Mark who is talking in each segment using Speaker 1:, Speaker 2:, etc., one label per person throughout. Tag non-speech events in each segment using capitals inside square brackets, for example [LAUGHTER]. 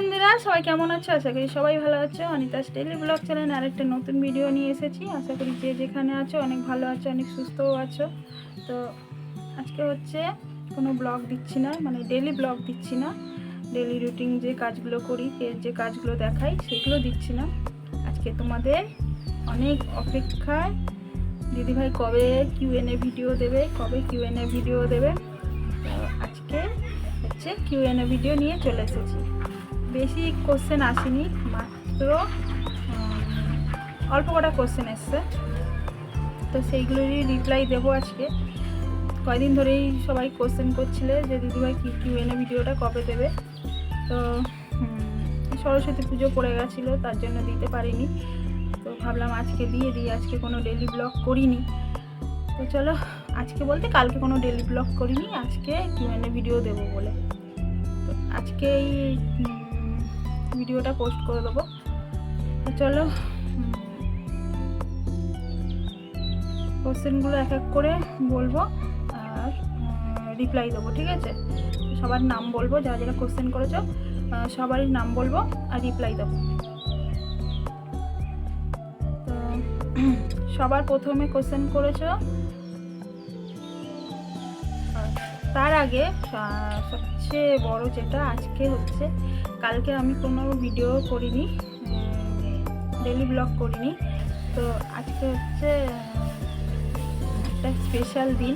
Speaker 1: বন্ধুরা, সবাই কেমন আছো? আশা করি সবাই ভালো আছো। অনিতাস ডেলি ব্লগ চ্যানেল আর একটা নতুন ভিডিও নিয়ে এসেছি। আশা করি যে যেখানে আছো অনেক ভালো আছো, অনেক সুস্থও আছো। তো আজকে হচ্ছে কোনো ব্লগ দিচ্ছি না মানে ডেলি ব্লগ দিচ্ছি না। ডেলি রুটিন যে কাজগুলো করি যে- যে কাজগুলো দেখাই, সেগুলো দিচ্ছি না। আজকে তোমাদের অনেক অপেক্ষায়। দিদিভাই কবে কিউএনএ ভিডিও দেবে, কবে কিউএনএ ভিডিও দেবে? আজকে হচ্ছে কিউএনএ ভিডিও নিয়ে চলে এসেছি। বেশি কোশ্চেন আসেনি, মাত্র অল্প কটা কোশ্চেন এসছে। তো সেইগুলোরই রিপ্লাই দেবো আজকে। কয়দিন ধরেই সবাই কোশ্চেন করছিলে যে দিদিভাই কী, কি কিউএনএ ভিডিওটা কবে দেবে। তো সরস্বতী পুজো পড়ে গেছিল, তার জন্য দিতে পারিনি। তো ভাবলাম আজকে দিয়ে দিই, আজকে কোনো ডেলি ব্লগ করিনি। তো চলো, আজকে বলতে কালকে কোনো ডেলি ব্লগ করিনি, আজকে কিউ এনে ভিডিও দেবো বলে। তো আজকে এই ভিডিওটা পোস্ট করে দেবো। চলো কোশ্চেনগুলো এক এক করে বলব আর রিপ্লাই দেবো, ঠিক আছে? সবার নাম বলব, যারা যারা কোশ্চেন করেছ সবারই নাম বলব আর রিপ্লাই দেবো। তো, [CLEARS THROAT] সবার প্রথমে কোশ্চেন করেছ? তার আগে সবচেয়ে বড় যেটা আজকে হচ্ছে, কালকে আমি কোনো ভিডিও করিনি ডেলি ব্লগ করিনি। তো আজকে হচ্ছে, একটা স্পেশাল দিন,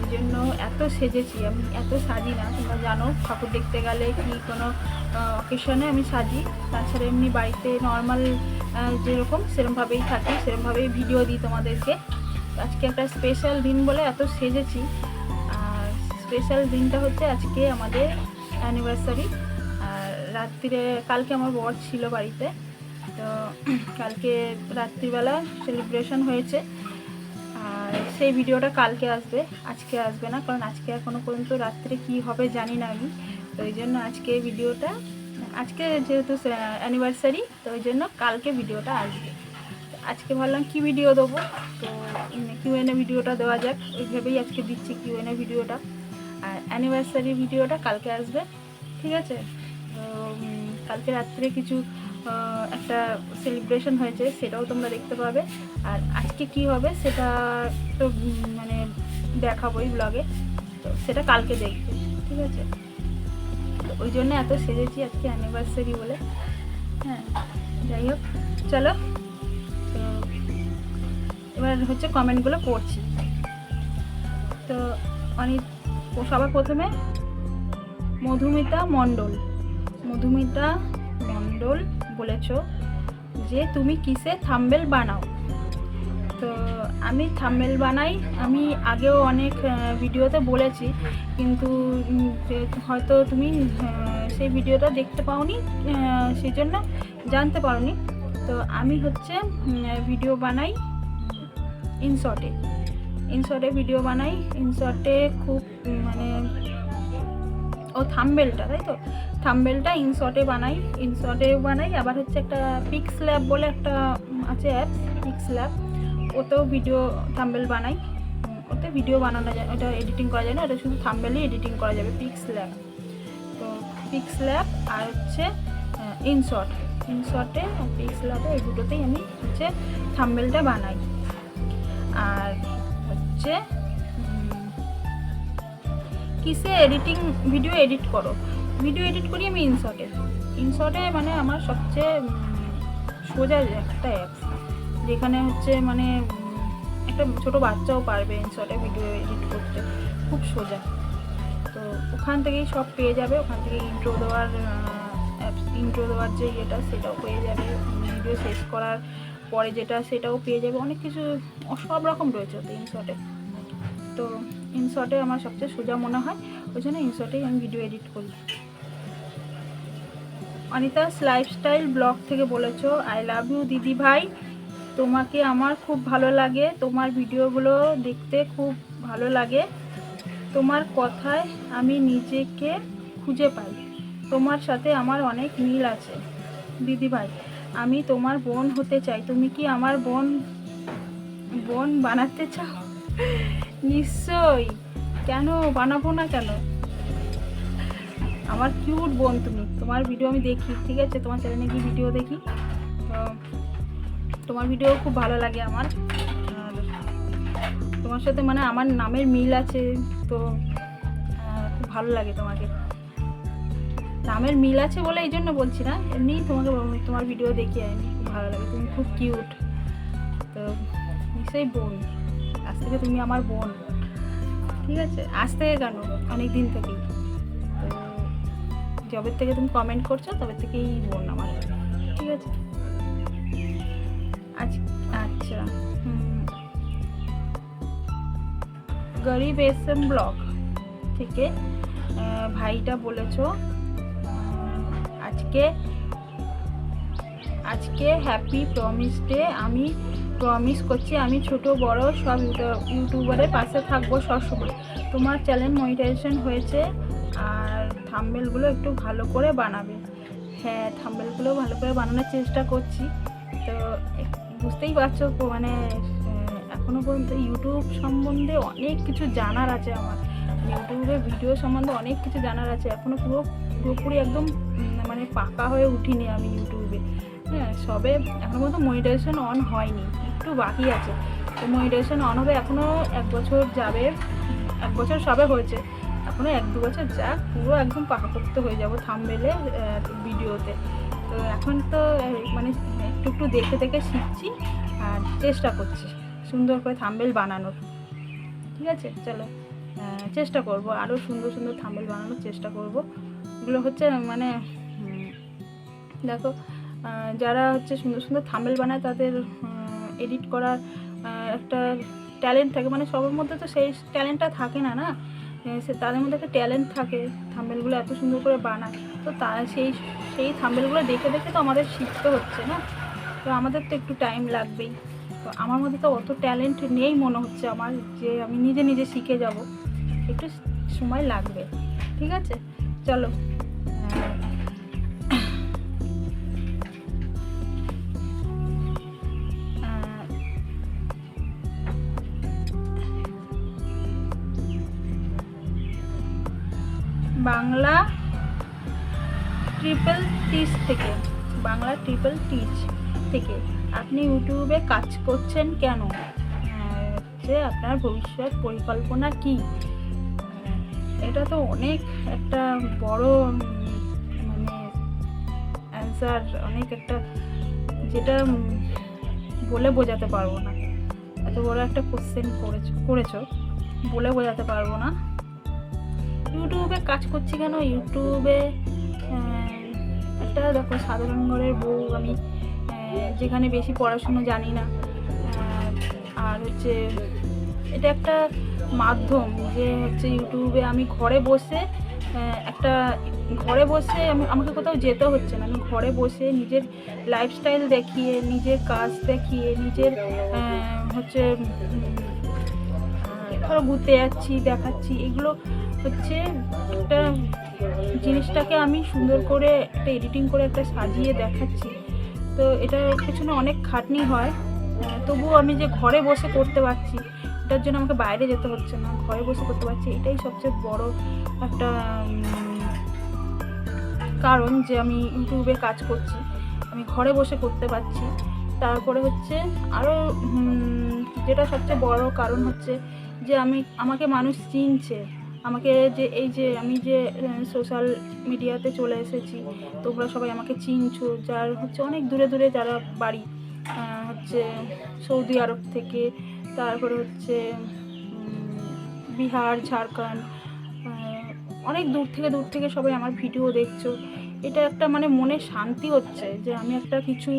Speaker 1: ওই জন্য এত সেজেছি, আমি এত সাজি না, তোমরা জানো, ঠাকুর দেখতে গেলে কি কোনো অকেশনে আমি সাজি, তাছাড়া এমনি বাড়িতে নর্মাল যেরকম, সেরমভাবেই থাকি, সেরমভাবেই ভিডিও দিই তোমাদেরকে। আজকে একটা স্পেশাল দিন বলে এত সেজেছি স্পেশাল দিনটা হচ্ছে আজকে আমাদের অ্যানিভার্সারি আর রাত্রিরে, কালকে আমার বর ছিল বাড়িতে। তো কালকে রাত্রিবেলা সেলিব্রেশন হয়েছে। আর সেই ভিডিওটা কালকে আসবে, আজকে আসবে না, কারণ আজকে এখনও পর্যন্ত রাত্রে কি হবে জানি না আমি। তো ওই জন্য আজকে ভিডিওটা, আজকে যেহেতু অ্যানিভার্সারি তো ওই জন্য কালকে ভিডিওটা আসবে। আজকে ভাবলাম কি ভিডিও দেবো? তো কিউএনএ ভিডিওটা দেওয়া যাক। ওইভাবেই আজকে দিচ্ছি কিউএনএ ভিডিওটা অ্যানিভার্সারি ভিডিওটা কালকে আসবে, ঠিক আছে? কালকে রাত্রে কিছু একটা সেলিব্রেশন হয়েছে, সেটাও তোমরা দেখতে পাবে। আর আজকে কি হবে সেটা তো মানে দেখাবোই ব্লগে তো, সেটা কালকে দেখবে, ঠিক আছে? ওই জন্য এত সেজেছি আজকে অ্যানিভার্সারি বলে। হ্যাঁ যাই হোক, চলো। তো, এবার হচ্ছে কমেন্টগুলো পড়ছি। তো অনেক সবার প্রথমে মধুমিতা মণ্ডল। মধুমিতা মণ্ডল বলেছ যে তুমি কিসে থাম্বেল বানাও? তো আমি থাম্বেল বানাই। আমি আগেও অনেক ভিডিওতে বলেছি, কিন্তু হয়তো তুমি সেই ভিডিওটা দেখতে পাওনি সেই জন্য জানতে পারোনি। তো আমি হচ্ছে ভিডিও বানাই ইনশর্টে ইনশর্টে ভিডিও বানাই। ইনশর্টে খুব মানে ও থাম্বেলটা, তাই তো? থাম্বেলটা ইনশর্টে বানাই। ইনশর্টে বানাই, আবার হচ্ছে একটা পিক্স ল্যাব বলে একটা আছে অ্যাপ, পিক্স ল্যাব। ওতেও ভিডিও, থাম্বেল বানাই। ওতে ভিডিও বানানো যায়, ওটা এডিটিং করা যায় না, ওটা শুধু থাম্বেলই এডিটিং করা যাবে, পিক্স ল্যাব। তো পিক্স ল্যাব আর হচ্ছে ইনশর্ট ইনশর্টে পিক্স ল্যাবে এই দুটোতেই আমি হচ্ছে থাম্বেলটা বানাই। আর হচ্ছে কিসে এডিটিং ভিডিও এডিট করো। ভিডিও এডিট করি আমি ইনশর্টে ইনশর্টে মানে আমার সবচেয়ে সোজা একটা অ্যাপস যেখানে হচ্ছে মানে একটা ছোট বাচ্চাও পারবে ইনশর্টে ভিডিও এডিট করতে। খুব সোজা। তো ওখান থেকেই সব পেয়ে যাবে। ওখান থেকে ইন্ট্রো দেওয়ার অ্যাপস ইন্ট্রো দেওয়ার যে ইয়েটা, সেটাও পেয়ে যাবে। ভিডিও শেষ করার পরে যেটা সেটাও পেয়ে যাবে। অনেক কিছু, সব রকম রয়েছে ওতে ইনশর্টে তো ইনশর্টে আমার সবচেয়ে সোজা মনে হয়, ওই জন্য ইনশর্টেই আমি ভিডিও এডিট করি। অনিতাস লাইফস্টাইল ব্লগ থেকে বলেছ আই লাভ ইউ দিদি ভাই। তোমাকে আমার খুব ভালো লাগে, তোমার ভিডিওগুলো দেখতে খুব ভালো লাগে। তোমার কথায় আমি নিজেকে খুঁজে পাই। তোমার সাথে আমার অনেক মিল আছে। দিদি ভাই আমি তোমার বোন হতে চাই। তুমি কি আমার বোন বোন বানাতে চাও? নিশ্চয়ই। কেন বানাবো না কেন? আমার কিউট বোন তুমি। তোমার ভিডিও আমি দেখি, ঠিক আছে? তোমার চ্যানেলে গিয়ে ভিডিও দেখি। তো, তোমার ভিডিও খুব ভালো লাগে আমার। তোমার সাথে মানে আমার নামের মিল আছে। তো খুব ভালো লাগে তোমাকে। নামের মিল আছে বলে এই জন্য বলছি না। এমনি তোমাকে তোমার ভিডিও দেখি আমি খুব ভালো লাগে। তুমি খুব কিউট তো নিশ্চয়ই বোন। আজ থেকে তুমি আমার বোন। ঠিক আছে? আজ থেকে কেন? অনেক দিন থেকেই। তো জবের থেকে তুমি কমেন্ট করছ তবে থেকেই বোন আমার। ঠিক আছে? আজ আচ্ছা হুম। গরিব এসএম ব্লগ থেকে আহ, ভাইটা বলেছ। আজকে আজকে হ্যাপি প্রমিস ডে আমি প্রমিস করছি, আমি ছোট, বড়, সব ইউটিউ- ইউটিউবারের পাশে থাকব সবসময়। তোমার চ্যানেল মনিটাইজেশন হয়েছে, আর থাম্বেলগুলো একটু ভালো করে বানাবে। হ্যাঁ থাম্বেলগুলো ভালো করে বানানোর চেষ্টা করছি। তো বুঝতেই পারছ মানে এখনও পর্যন্ত ইউটিউব সম্বন্ধে অনেক কিছু জানার আছে আমার। ইউটিউবে ভিডিও সম্বন্ধে অনেক কিছু জানার আছে। এখনও পুরো, পুরোপুরি একদম মানে পাকা হয়ে উঠিনি আমি ইউটিউবে। হ্যাঁ সবে এখনও পর্যন্ত মনিটাইজেশন অন হয়নি, একটু বাকি আছে। তো মনিটাইজেশন অন হবে এখনও এক বছর যাবে, এক বছর সবে হয়েছে। এখনও এক দু বছর যাক, পুরো একদম পাকা করতে হয়ে যাব থামবেলে ভিডিওতে তো এখন তো মানে একটু একটু দেখে দেখে শিখছি আর চেষ্টা করছি, সুন্দর করে থাম্বেল বানানোর। ঠিক আছে? চলো চেষ্টা করব আরও সুন্দর সুন্দর থাম্বেল বানানোর চেষ্টা করব। এগুলো হচ্ছে মানে দেখো যারা হচ্ছে সুন্দর সুন্দর থাম্বেল বানায় তাদের এডিট করার একটা ট্যালেন্ট থাকে। মানে সবার মধ্যে তো সেই ট্যালেন্টটা থাকে না না? সে তাদের মধ্যে একটা ট্যালেন্ট থাকে, থাম্বেলগুলো এত সুন্দর করে বানায়। তো তা সেই সেই থাম্বেলগুলো দেখে দেখে তো আমাদের শিখতে হচ্ছে, না? তো আমাদের তো একটু টাইম লাগবেই। তো আমার মধ্যে তো অত ট্যালেন্ট নেই মনে হচ্ছে আমার, যে আমি নিজে নিজে শিখে যাব। একটু সময় লাগবে, ঠিক আছে? চলো। বাংলা ট্রিপল টিচ থেকে, বাংলা ট্রিপল টিচ থেকে। আপনি ইউটিউবে কাজ করছেন কেন? হচ্ছে আপনার ভবিষ্যৎ পরিকল্পনা কি? এটা তো অনেক একটা বড় মানে অ্যান্সার অনেক একটা যেটা বলে বোঝাতে পারব না। এত বড় একটা কোশ্চেন করেছ করেছ, বলে বোঝাতে পারব না। ইউটিউবে কাজ করছি কেন? ইউটিউবে একটা দেখো সাধারণ ঘরের বউ, আমি যেখানে বেশি পড়াশুনো জানি না। আর হচ্ছে এটা একটা মাধ্যম যে হচ্ছে ইউটিউবে আমি ঘরে বসে একটা ঘরে বসে আমি, আমাকে কোথাও যেতে হচ্ছে না। আমি ঘরে বসে নিজের লাইফস্টাইল দেখিয়ে, নিজের কাজ দেখিয়ে, নিজের হচ্ছে ধরো ঘুরতে যাচ্ছি, দেখাচ্ছি, এগুলো হচ্ছে একটা জিনিসটাকে আমি সুন্দর করে একটা এডিটিং করে একটা সাজিয়ে দেখাচ্ছি। তো এটার পেছনে অনেক খাটনি হয়। তবুও আমি যে ঘরে বসে করতে পারছি, এটার জন্য আমাকে বাইরে যেতে হচ্ছে না, ঘরে বসে করতে পারছি। এটাই সবচেয়ে বড় একটা কারণ যে আমি ইউটিউবে কাজ করছি, আমি ঘরে বসে করতে পারছি। তারপরে হচ্ছে আরও যেটা সবচেয়ে বড় কারণ হচ্ছে যে আমি, আমাকে মানুষ চিনছে। আমাকে যে, এই যে আমি যে সোশ্যাল মিডিয়াতে চলে এসেছি, তোমরা সবাই আমাকে চিনছো, যার হচ্ছে অনেক দূরে দূরে যারা বাড়ি হচ্ছে সৌদি আরব থেকে, তারপরে হচ্ছে বিহার, ঝাড়খণ্ড অনেক দূর থেকে দূর থেকে সবাই আমার ভিডিও দেখছ। এটা একটা মানে মনে শান্তি হচ্ছে যে আমি একটা কিছু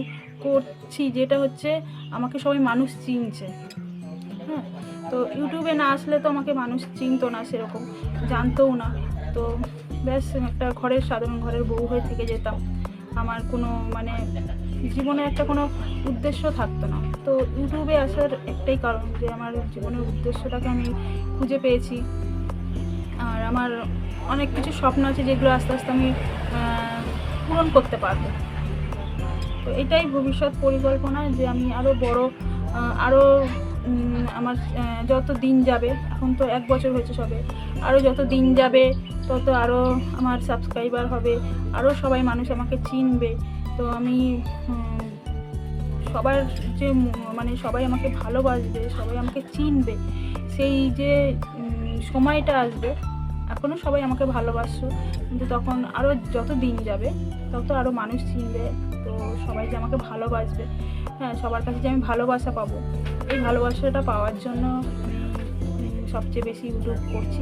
Speaker 1: করছি যেটা হচ্ছে আমাকে সবাই মানুষ চিনছে। হ্যাঁ? তো ইউটিউবে না আসলে তো আমাকে মানুষ চিনতো না সেরকম, জানতোও না। তো ব্যাস, একটা ঘরের সাধারণ ঘরের বউ হয়ে থেকে যেতাম। আমার কোনো মানে জীবনে একটা কোনো উদ্দেশ্য থাকতো না। তো ইউটিউবে আসার একটাই কারণ যে আমার জীবনের উদ্দেশ্যটাকে আমি খুঁজে পেয়েছি। আর আমার অনেক কিছু স্বপ্ন আছে যেগুলো আস্তে আস্তে আমি পূরণ করতে পারব। তো এটাই ভবিষ্যৎ পরিকল্পনা যে আমি আরও বড় আরও আমার যত দিন যাবে, এখন তো এক বছর হয়েছে সবে আরও যত দিন যাবে, তত আরও আমার সাবস্ক্রাইবার হবে আরও সবাই মানুষ আমাকে চিনবে। তো আমি সবার যে মানে সবাই আমাকে ভালোবাসবে, সবাই আমাকে চিনবে, সেই যে সময়টা আসবে এখনও সবাই আমাকে ভালোবাসছো কিন্তু তখন আরও যত দিন যাবে, তত আরও মানুষ চিনবে। সবাই যে আমাকে ভালোবাসবে। হ্যাঁ সবার কাছে যে আমি ভালোবাসা পাবো, এই ভালোবাসাটা পাওয়ার জন্য সবচেয়ে বেশি ইউটিউব করছি।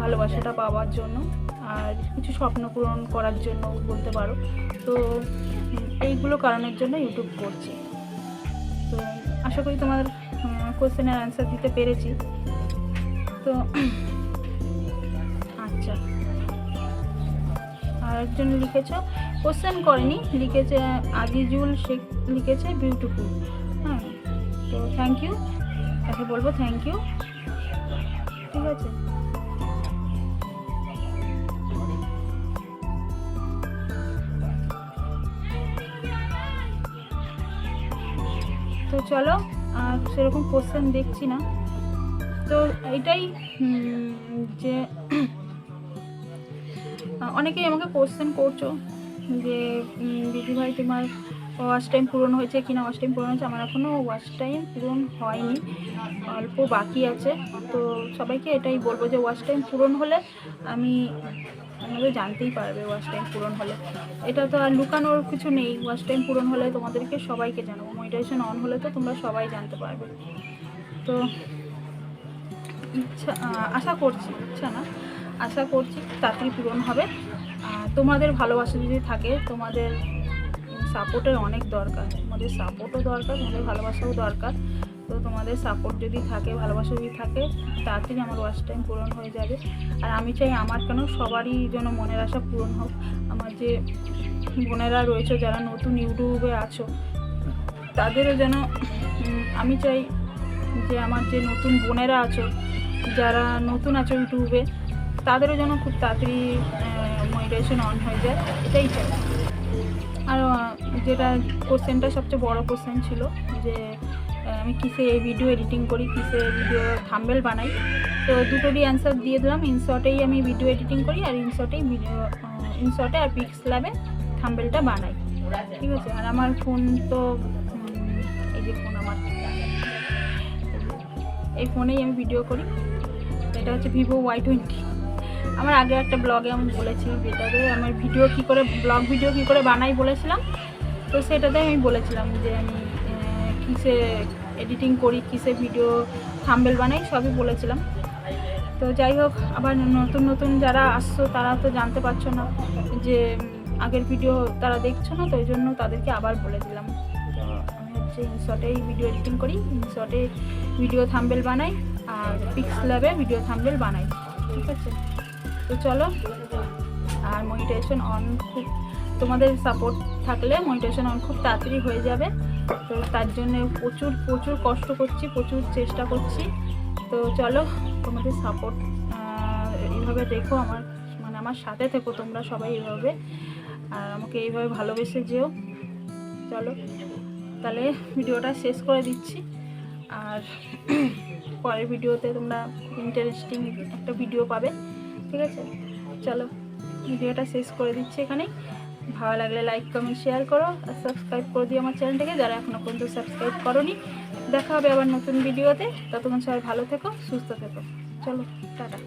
Speaker 1: ভালোবাসাটা পাওয়ার জন্য আর কিছু স্বপ্ন পূরণ করার জন্য বলতে পারো। তো এইগুলো কারণের জন্য ইউটিউব করছি। তো আশা করি তোমার কোশ্চেনের অ্যান্সার দিতে পেরেছি। তো আচ্ছা। আর একজন লিখেছ কোশ্চেন করেনি, লিখেছে আজিজুল শেখ, লিখেছে বিউটিফুল হ্যাঁ তো থ্যাংক ইউ তাকে বলব থ্যাংক ইউ ঠিক আছে? তো চলো, আর সেরকম কোশ্চেন দেখছি না। তো এটাই যে অনেকেই আমাকে কোশ্চেন করছ। যে দিদিভাই তোমার ওয়াচ টাইম পূরণ হয়েছে কিনা ওয়াচ টাইম পূরণ হয়েছে, আমার এখনও ওয়াচ টাইম পূরণ হয়নি, অল্প বাকি আছে। তো সবাইকে এটাই বলব যে ওয়াচ টাইম পূরণ হলে আমি আমাদের জানতেই পারবে ওয়াচ টাইম পূরণ হলে। এটা তো আর লুকানোর কিছু নেই ওয়াচ টাইম পূরণ হলে তোমাদেরকে সবাইকে জানাব। মনিটাইজেশন অন হলে তো তোমরা সবাই জানতে পারবে। তো ইচ্ছা আশা করছি, ইচ্ছা না, আশা করছি তাড়াতাড়ি পূরণ হবে। তোমাদের ভালোবাসা যদি থাকে, তোমাদের সাপোর্টের অনেক দরকার। তোমাদের সাপোর্টও দরকার, তোমাদের ভালোবাসাও দরকার। তো তোমাদের সাপোর্ট যদি থাকে, ভালোবাসা যদি থাকে তাড়াতাড়ি আমার ওয়াচ টাইম পূরণ হয়ে যাবে। আর আমি চাই আমার কেন সবারই যেন মনের আশা পূরণ হোক। আমার যে বোনেরা রয়েছে, যারা নতুন ইউটিউবে আছো, তাদেরও যেন আমি চাই যে আমার যে নতুন বোনেরা আছো, যারা নতুন আছো ইউটিউবে, তাদেরও যেন খুব তাড়াতাড়ি মনিটাইজেশন অন হয়ে যায়, এটাই চাই। আর যেটা কোশ্চেনটা সবচেয়ে বড় কোশ্চেন ছিল যে আমি কিসে এই ভিডিও এডিটিং করি, কিসে ভিডিও থাম্বেল বানাই। তো দুটোরই অ্যান্সার দিয়ে দিলাম। ইনশর্টেই আমি ভিডিও এডিটিং করি আর ইনশর্টেই ভিডিও ইনশর্টে আর পিক্স ল্যাবে থাম্বেলটা বানাই। ঠিক আছে? আর আমার ফোন তো এই যে ফোন আমার। এই ফোনেই আমি ভিডিও করি। এটা হচ্ছে ভিভো ওয়াই টোয়েন্টি আমার আগে একটা ব্লগে আমি বলেছি যেটাতে আমার ভিডিও কি করে ব্লগ ভিডিও কি করে বানাই বলেছিলাম। তো সেটাতে আমি বলেছিলাম যে আমি কিসে এডিটিং করি, কিসে ভিডিও থাম্বেল বানাই, সবই বলেছিলাম। তো যাই হোক, আবার নতুন নতুন যারা আসছো, তারা তো জানতে পারছ না যে আগের ভিডিও তারা দেখছ না, তো ওই জন্য তাদেরকে আবার বলে দিলাম। আমি হচ্ছে ইনশর্টেই ভিডিও এডিটিং করি ইনশর্টে ভিডিও থাম্বেল বানাই, আর পিক্স ল্যাবে ভিডিও থাম্বেল বানাই, ঠিক আছে? তো চলো। আর মনিটেশন অন খুব তোমাদের সাপোর্ট থাকলে মনিটেশন অন খুব তাড়াতাড়ি হয়ে যাবে। তো তার জন্য প্রচুর প্রচুর কষ্ট করছি, প্রচুর চেষ্টা করছি। তো চলো, তোমাদের সাপোর্ট এইভাবে দেখো আমার মানে আমার সাথে থেকো তোমরা সবাই এইভাবে। আর আমাকে এইভাবে ভালোবেসে যেও। চলো, তাহলে ভিডিওটা শেষ করে দিচ্ছি। আর [CLEARS THROAT] পরের ভিডিওতে তোমরা ইন্টারেস্টিং একটা ভিডিও পাবে। ঠিক আছে? চলো, ভিডিওটা শেষ করে দিচ্ছি এখানে। ভালো লাগলে লাইক কমেন্ট শেয়ার করো আর সাবস্ক্রাইব করে দিও আমার চ্যানেলটাকে যারা এখনও পর্যন্ত সাবস্ক্রাইব করোনি, দেখা হবে আবার নতুন ভিডিওতে ততক্ষণ সবাই ভালো থেকো, সুস্থ থেকো। চলো, টাটা।